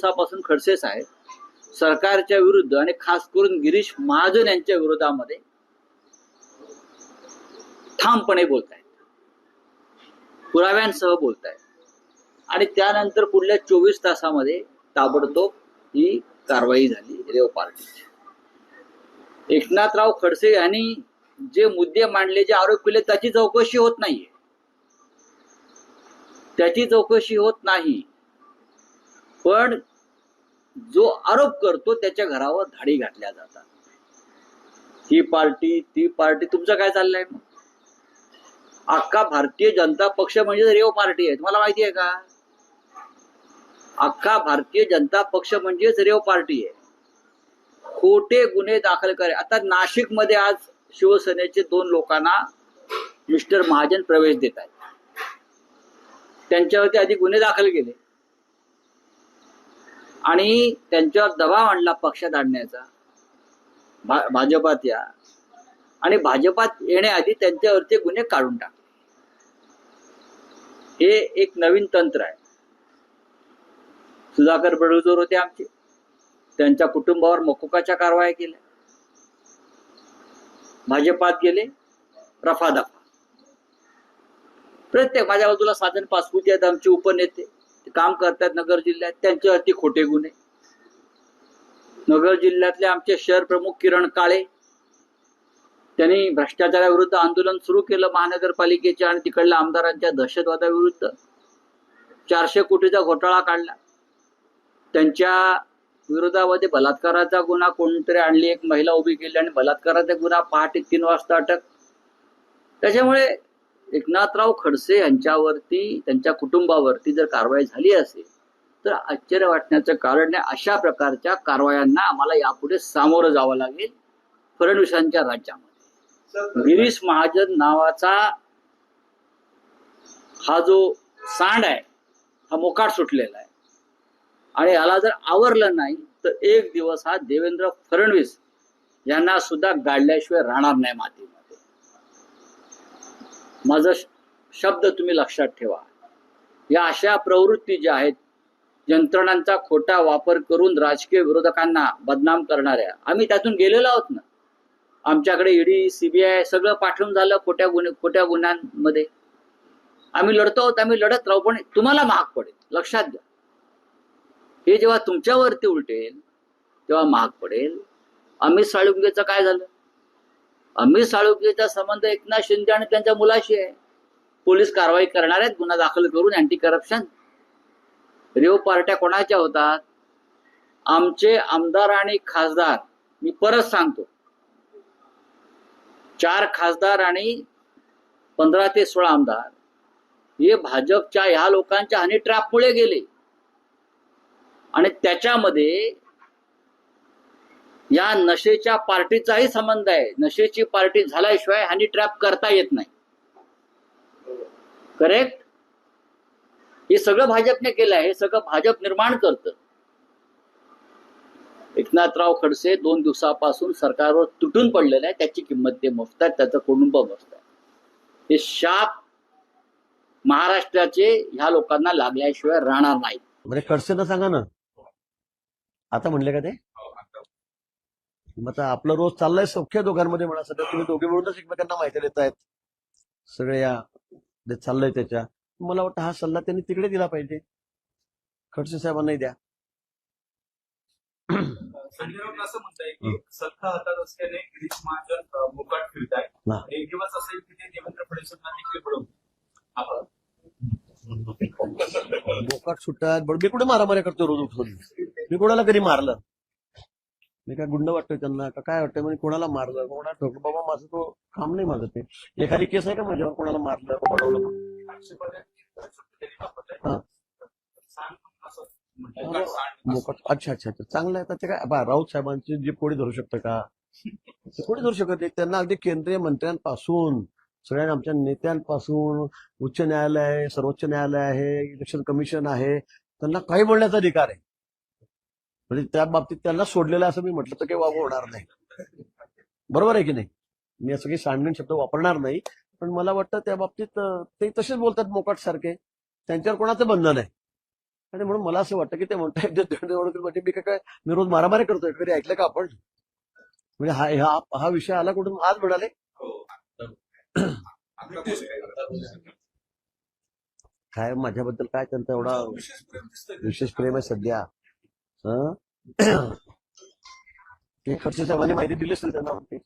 दिवसापासून खडसे साहेब सरकारच्या विरुद्ध आणि खास करून गिरीश महाजन यांच्या विरोधामध्ये ठामपणे बोलतायत. पुराव्यांसह बोलतायत. आणि त्यानंतर पुढल्या चोवीस तासामध्ये ताबडतोब ही कारवाई झाली रेव पार्टीची. एकनाथराव खडसे यांनी जे मुद्दे मांडले जे आरोप केले त्याची चौकशी होत नाहीये. त्याची चौकशी होत नाही. पण जो आरोप करतो त्याच्या घरावर धाडी घातल्या जातात. ही पार्टी ती पार्टी तुमचं काय चाललंय? अख्खा भारतीय जनता पक्ष म्हणजे रेव पार्टी आहे. तुम्हाला माहिती आहे का? अख्खा भारतीय जनता पक्ष म्हणजेच रेव पार्टी आहे. खोटे गुन्हे दाखल करे. आता नाशिकमध्ये आज शिवसेनेचे दोन लोकांना मिस्टर महाजन प्रवेश देत आहेत. त्यांच्यावरती आधी गुन्हे दाखल केले. आणि त्यांच्यावर दबाव आणला पक्षात आणण्याचा भा- भाजपात या. आणि भाजपात येण्याआधी त्यांच्यावरचे गुन्हे काढून टाकले हे एक नवीन तंत्र आहे. सुधाकर बडगुजर होते आमचे. त्यांच्या कुटुंबावर मकोकाच्या कारवाया केल्या. भाजपात गेले रफादफा प्रत्येक माझ्या बाजूला साधन पासपुती आहेत आमचे उपनेते. काम करतात नगर जिल्ह्यात त्यांच्यावरती खोटे गुन्हे. नगर जिल्ह्यातले आमचे शहर प्रमुख किरण काळे त्यांनी भ्रष्टाचाराविरुद्ध आंदोलन सुरू केलं महानगरपालिकेच्या आणि तिकडल्या आमदारांच्या दहशतवादाविरुद्ध. चारशे कोटीचा घोटाळा काढला. त्यांच्या विरोधामध्ये बलात्काराचा गुन्हा कोणतरी आणली एक महिला उभी केली आणि बलात्काराचा गुन्हा पहाटे तीन वाजता अटक. त्याच्यामुळे एकनाथराव खडसे यांच्यावरती त्यांच्या कुटुंबावरती जर कारवाई झाली असेल तर आश्चर्य वाटण्याचं कारण नाही अशा प्रकारच्या कारवायांना आम्हाला यापुढे सामोरं जावं लागेल फडणवीसांच्या राज्यामध्ये. गिरीश महाजन नावाचा हा जो सांड आहे हा मोकाट सुटलेला आहे. आणि याला जर आवरलं नाही तर एक दिवस हा देवेंद्र फडणवीस यांना सुद्धा गाडल्याशिवाय राहणार नाही मातीमध्ये. माझा शब्द तुम्ही लक्षात ठेवा. या अशा प्रवृत्ती ज्या आहेत यंत्रणांचा खोटा वापर करून राजकीय विरोधकांना बदनाम करणाऱ्या आम्ही त्यातून गेलेलो आहोत ना? आमच्याकडे ईडी सीबीआय सगळं पाठवून झालं खोट्या गुन्हे खोट्या गुन्ह्यांमध्ये. आम्ही लढतो आहोत आम्ही लढत राहू पण तुम्हाला महाग पडेल लक्षात घ्या. हे जेव्हा तुमच्यावरती उलटेल तेव्हा महाग पडेल. अमित साळुंगेचं काय झालं? अमित साळुंकेचा संबंध एकनाथ शिंदे आणि त्यांच्या मुलाशी आहे. पोलीस कारवाई करणार आहेत गुन्हा दाखल करून अँटी करप्शन रेव पार्ट्या कोणाच्या होतात? आमचे आमदार आणि खासदार मी परत सांगतो. चार खासदार आणि पंधरा ते सोळा आमदार. हे भाजपच्या ह्या लोकांच्या हनी ट्रॅपमुळे गेले. आणि त्याच्यामध्ये या नशेच्या पार्टीचाही संबंध आहे. नशेची पार्टी झाल्याशिवाय हनी ट्रॅप करता येत नाही. करेक्ट हे सगळं भाजपने केलं आहे. हे सगळं भाजप निर्माण करतं. एकनाथराव खडसे दोन दिवसापासून सरकारवर तुटून पडलेलं आहे त्याची किंमत ते मोजतात त्याचं कुटुंब मोजतात हे शाप महाराष्ट्राचे ह्या लोकांना लागल्याशिवाय राहणार नाही. म्हणजे खडसेंना सांगा ना. आता म्हणले का ते? मग आता आपलं रोज चाललंय सौख्य दोघांमध्ये म्हणा सध्या तुम्ही दोघे मिळूनच एकमेकांना माहिती देत आहेत. सगळे या चाललंय त्याच्या. मला वाटतं हा सल्ला त्यांनी तिकडे दिला पाहिजे. खडसे साहेबांनाही द्या. असं म्हणताय की सत्ता हातात असल्याने गिरीश महाजन मोकाट हा. एक दिवस असेल की ते देवेंद्र फडणवीसांना देखील मी कुठे मारामाऱ्या करतो रोज उठून? मी कोणाला कधी मारलं? मी काय गुंड वाटतोय त्यांना? का काय वाटतंय? म्हणजे कोणाला मारलं? कोणाला ठोकलं बाबा माझं तो काम नाही माझं ते. एखादी केस आहे का माझ्यावर? कोणाला मारलं? पडवलं अच्छा अच्छा अच्छा. चांगलं आहे. ते काय बा राऊत साहेबांची जी कोणी धरू शकतं का? ते कोणी धरू शकत नाही. त्यांना अगदी केंद्रीय मंत्र्यांपासून सगळ्या आमच्या नेत्यांपासून उच्च न्यायालय आहे सर्वोच्च न्यायालय आहे इलेक्शन कमिशन आहे त्यांना काही बोलण्याचा अधिकार आहे. म्हणजे त्या बाबतीत त्यांना सोडलेलं असं मी म्हटलं तर काही वाव होणार नाही. बरोबर आहे की नाही? मी असं काही सांडण शब्द वापरणार नाही पण मला वाटतं त्या बाबतीत ते तसेच बोलतात मोकाट सारखे त्यांच्यावर कोणाचं बंधन आहे? आणि म्हणून मला असं वाटतं की ते म्हणजे मी काय काय मी रोज मारामारी करतोय? कधी ऐकलं का आपण? म्हणजे हा हा हा विषय आला कुठून? आज म्हणाले. काय माझ्याबद्दल काय त्यांचा एवढा विशेष प्रेम आहे सध्या. हं? ते खर्च साहेबांनी माहिती दिली असेल त्यांना वाटते.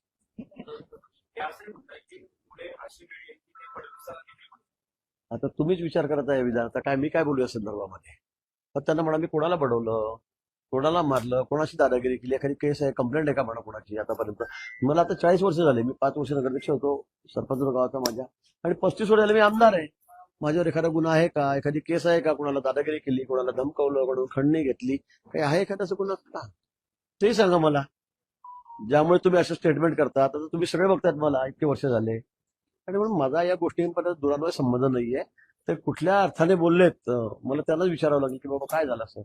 आता तुम्हीच विचार करत आहे विधान. आता काय मी काय बोलू या संदर्भामध्ये? पण त्यांना म्हणा मी कोणाला बडवलं? कोणाला मारलं? कोणाशी दादागिरी केली? एखादी केस आहे कंप्लेंट आहे का म्हणा कोणाची आतापर्यंत? मला आता चाळीस वर्ष झाले. मी पाच वर्ष नगराध्यक्ष होतो सरपंच गावाचा माझ्या. आणि पस्तीस वर्ष झाले मी आमदार आहे. माझ्यावर एखादा गुन्हा आहे का? एखादी केस आहे का? कोणाला दादागिरी केली कोणाला धमकवलं कोणाला खंडणी घेतली काही आहे एखादा असं गुन्हा का? ते सांगा मला. ज्यामुळे तुम्ही असं स्टेटमेंट करता आता तर तुम्ही सगळे बघतायत मला इतके वर्ष झाले. आणि म्हणून माझा या गोष्टींपर्यंत दुरान्वय संबंध नाहीये. तर कुठल्या अर्थाने बोललेत मला त्यांनाच विचारावं लागेल की बाबा काय झालं असं.